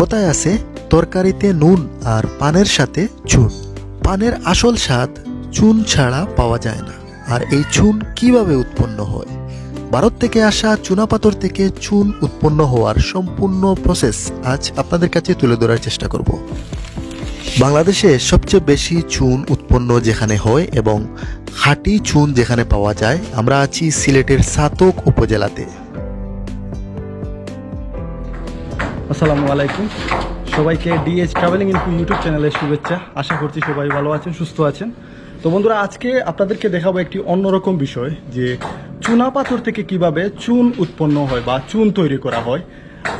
কথায় আছে? তরকারিতে নুন আর পানের সাথে চুন। পানের আসল স্বাদ চুন ছাড়া পাওয়া যায় না। আর এই চুন কীভাবে উৎপন্ন হয়? ভারত থেকে আসা চুনাপাথর থেকে চুন উৎপন্ন হওয়ার সম্পূর্ণ প্রসেস আজ আপনাদের কাছে তুলে ধরার চেষ্টা করব। বাংলাদেশে সবচেয়ে বেশি চুন উৎপন্ন যেখানে হয় এবং খাঁটি চুন যেখানে পাওয়া যায়, আমরা আছি সিলেটের সাতক উপজেলাতে। আসসালামু আলাইকুম। সবাইকে ডিএস ট্রাভেলিং ইনফু ইউটিউব চ্যানেলের শুভেচ্ছা। আশা করছি সবাই ভালো আছেন, সুস্থ আছেন। তো বন্ধুরা, আজকে আপনাদেরকে দেখাবো একটি অন্যরকম বিষয়, যে চুনা পাথর থেকে কীভাবে চুন উৎপন্ন হয় বা চুন তৈরি করা হয়।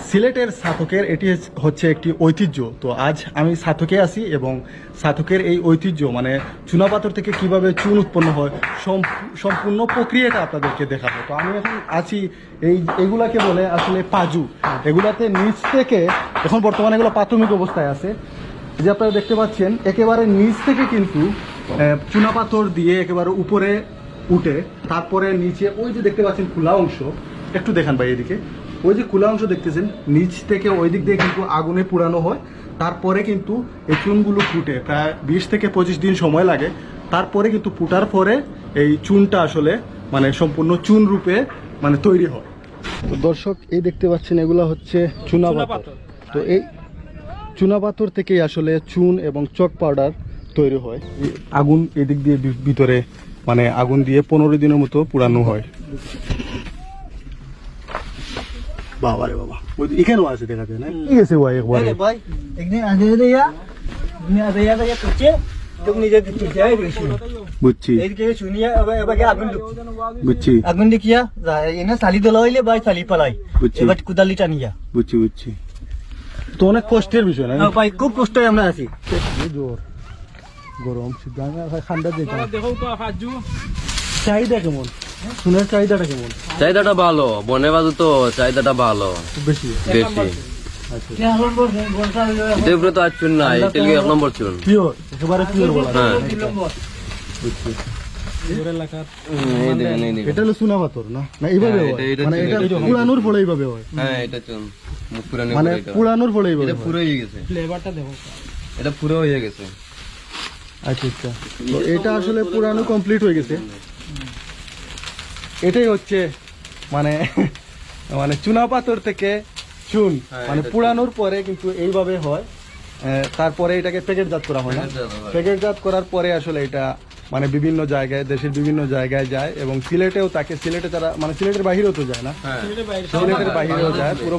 সিলেটের সাধকের এটি হচ্ছে একটি ঐতিহ্য। তো আজ আমি সাধকে আছি এবং সাধকের এই ঐতিহ্য মানে চুনা পাথর থেকে কীভাবে চুন উৎপন্ন হয় সম্পূর্ণ প্রক্রিয়াটা আপনাদেরকে দেখাবো। তো আমি এখন আছি এই, এগুলাকে বলে আসলে পাজু। এগুলাতে নিচ থেকে, এখন বর্তমানে এগুলো প্রাথমিক অবস্থায় আছে। যে আপনারা দেখতে পাচ্ছেন, একেবারে নিচ থেকে কিন্তু চুনাপাথর দিয়ে একেবারে উপরে উঠে, তারপরে নিচে ওই যে দেখতে পাচ্ছেন খোলা অংশ, একটু দেখান ভাই এদিকে। ওই যে খোলা অংশ দেখতেছেন নিচ থেকে ওই দিক দিয়ে কিন্তু আগুনে পুরানো হয়। তারপরে কিন্তু এই চুনগুলো ফুটে প্রায় বিশ থেকে পঁচিশ দিন সময় লাগে। তারপরে কিন্তু ফুটার পরে এই চুনটা আসলে মানে সম্পূর্ণ চুন রূপে মানে তৈরি হয়। তো দর্শক এই দেখতে পাচ্ছেন এগুলো হচ্ছে চুনা পাথর। তো এই চুনা পাথর থেকেই আসলে চুন এবং চক পাউডার তৈরি হয়। আগুন এদিক দিয়ে ভিতরে মানে আগুন দিয়ে পনেরো দিনের মতো পুরানো হয়। বাবা রে বাবা ওই তো এখানেও আছে দেখা যায় না কি গেছে ভাই একবারে kecil ya di sini. বুঝছি. বুঝছি. Ini sali dolo ile boy sali palai. বুঝছি। এবার কুদালি টানিয়া বুঝছি বুঝছি তো অনেক কষ্টের বিষয় না ভাই খুব কষ্ট আমরা আছি জোর গরম ঠান্ডা যেটা চাহিদা কেমন সোনার চাহিদাটা কেমন? চাহিদাটা ভালো। বনে বাজু তো চাহিদাটা ভালো। বেশি? বেশি। এটার উপরে তো আর চুন নাই এটা লিগে এক নম্বর চুন। পিওর একেবারে পিওর বলা হ্যাঁ। এটা হলো পাথর না? না এইভাবে হ্যাঁ, হয়। মানে এটা এটা পুরানোর ফলে এইভাবে হয়। হ্যাঁ এটা চুন। মানে পুরানোর ফলে এইভাবে পুরো হয়ে। গেছে। এটা পুরো হয়ে গেছে। আচ্ছা আচ্ছা। এটা আসলে পুরানো কমপ্লিট হয়ে গেছে। এটাই হচ্ছে মানে মানে চুনা পাথর থেকে চুন হ্যাঁ, মানে পুরানোর পরে কিন্তু এইভাবে হয়। তারপরে এটাকে প্যাকেটজাত করা হয় না। প্যাকেটজাত করার পরে আসলে এটা মানে বিভিন্ন জায়গায় দেশের বিভিন্ন জায়গায় যায় এবং সিলেটেও তাকে সিলেটে তারা মানে সিলেটের বাহিরেও তো যায় না। হ্যাঁ। সিলেটের বাহিরেও যায় পুরো